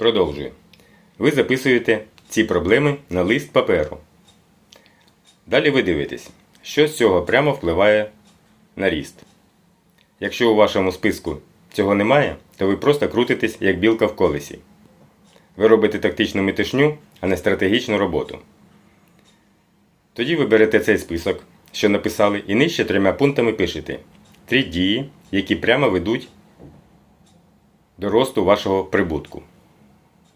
Продовжую. Ви записуєте ці проблеми на лист паперу. Далі ви дивитесь, що з цього прямо впливає на ріст. Якщо у вашому списку цього немає, то ви просто крутитесь як білка в колесі. Ви робите тактичну метушню, а не стратегічну роботу. Тоді ви берете цей список, що написали, і нижче трьома пунктами пишете три дії, які прямо ведуть до росту вашого прибутку.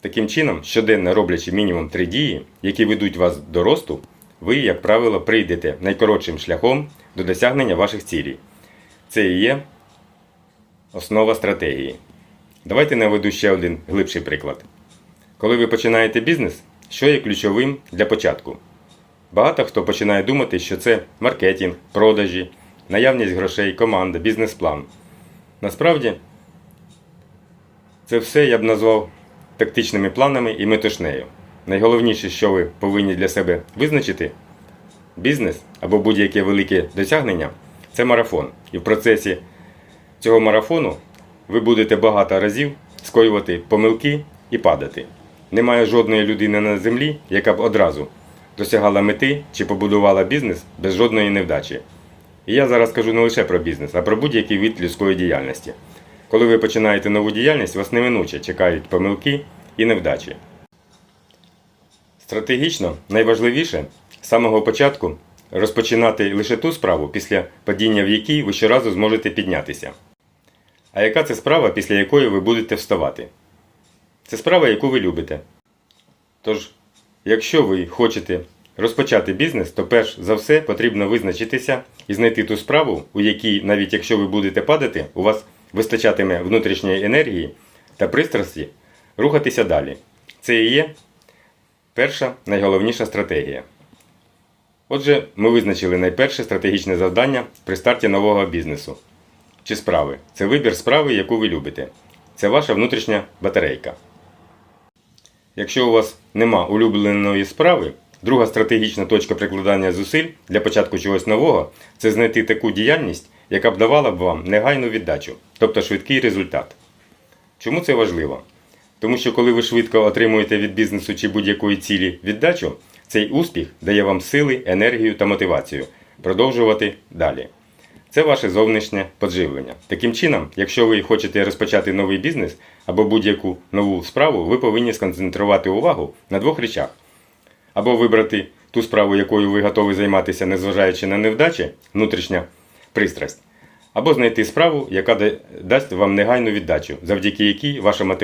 Таким чином, щоденно роблячи мінімум три дії, які ведуть вас до росту, ви, як правило, прийдете найкоротшим шляхом до досягнення ваших цілей. Це і є основа стратегії. Давайте наведу ще один глибший приклад. Коли ви починаєте бізнес, що є ключовим для початку? Багато хто починає думати, що це маркетинг, продажі, наявність грошей, команда, бізнес-план. Насправді, це все я б назвав тактичними планами і метушнею. Найголовніше, що ви повинні для себе визначити, бізнес або будь-яке велике досягнення це марафон. І в процесі цього марафону ви будете багато разів скоювати помилки і падати. Немає жодної людини на землі, яка б одразу досягала мети чи побудувала бізнес без жодної невдачі. І я зараз кажу не лише про бізнес, а про будь-який від людської діяльності. Коли ви починаєте нову діяльність, вас неминуче чекають помилки і невдачі. Стратегічно найважливіше з самого початку розпочинати лише ту справу, після падіння в якій ви щоразу зможете піднятися. А яка це справа, після якої ви будете вставати? Це справа, яку ви любите. Тож, якщо ви хочете розпочати бізнес, то перш за все потрібно визначитися і знайти ту справу, у якій, навіть якщо ви будете падати, у вас вистачатиме внутрішньої енергії та пристрасті рухатися далі. Це і є перша найголовніша стратегія. Отже, ми визначили найперше стратегічне завдання при старті нового бізнесу чи справи. Це вибір справи, яку ви любите. Це ваша внутрішня батарейка. Якщо у вас нема улюбленої справи, друга стратегічна точка прикладання зусиль для початку чогось нового це знайти таку діяльність, яка б давала б вам негайну віддачу, тобто швидкий результат. Чому це важливо? Тому що коли ви швидко отримуєте від бізнесу чи будь-якої цілі віддачу, цей успіх дає вам сили, енергію та мотивацію продовжувати далі. Це ваше зовнішнє подживлення. Таким чином, якщо ви хочете розпочати новий бізнес або будь-яку нову справу, ви повинні сконцентрувати увагу на двох речах. Або вибрати ту справу, якою ви готові займатися, незважаючи на невдачі, внутрішня пристрасть, або знайти справу, яка да- дасть вам негайну віддачу, завдяки якій ваша мотивація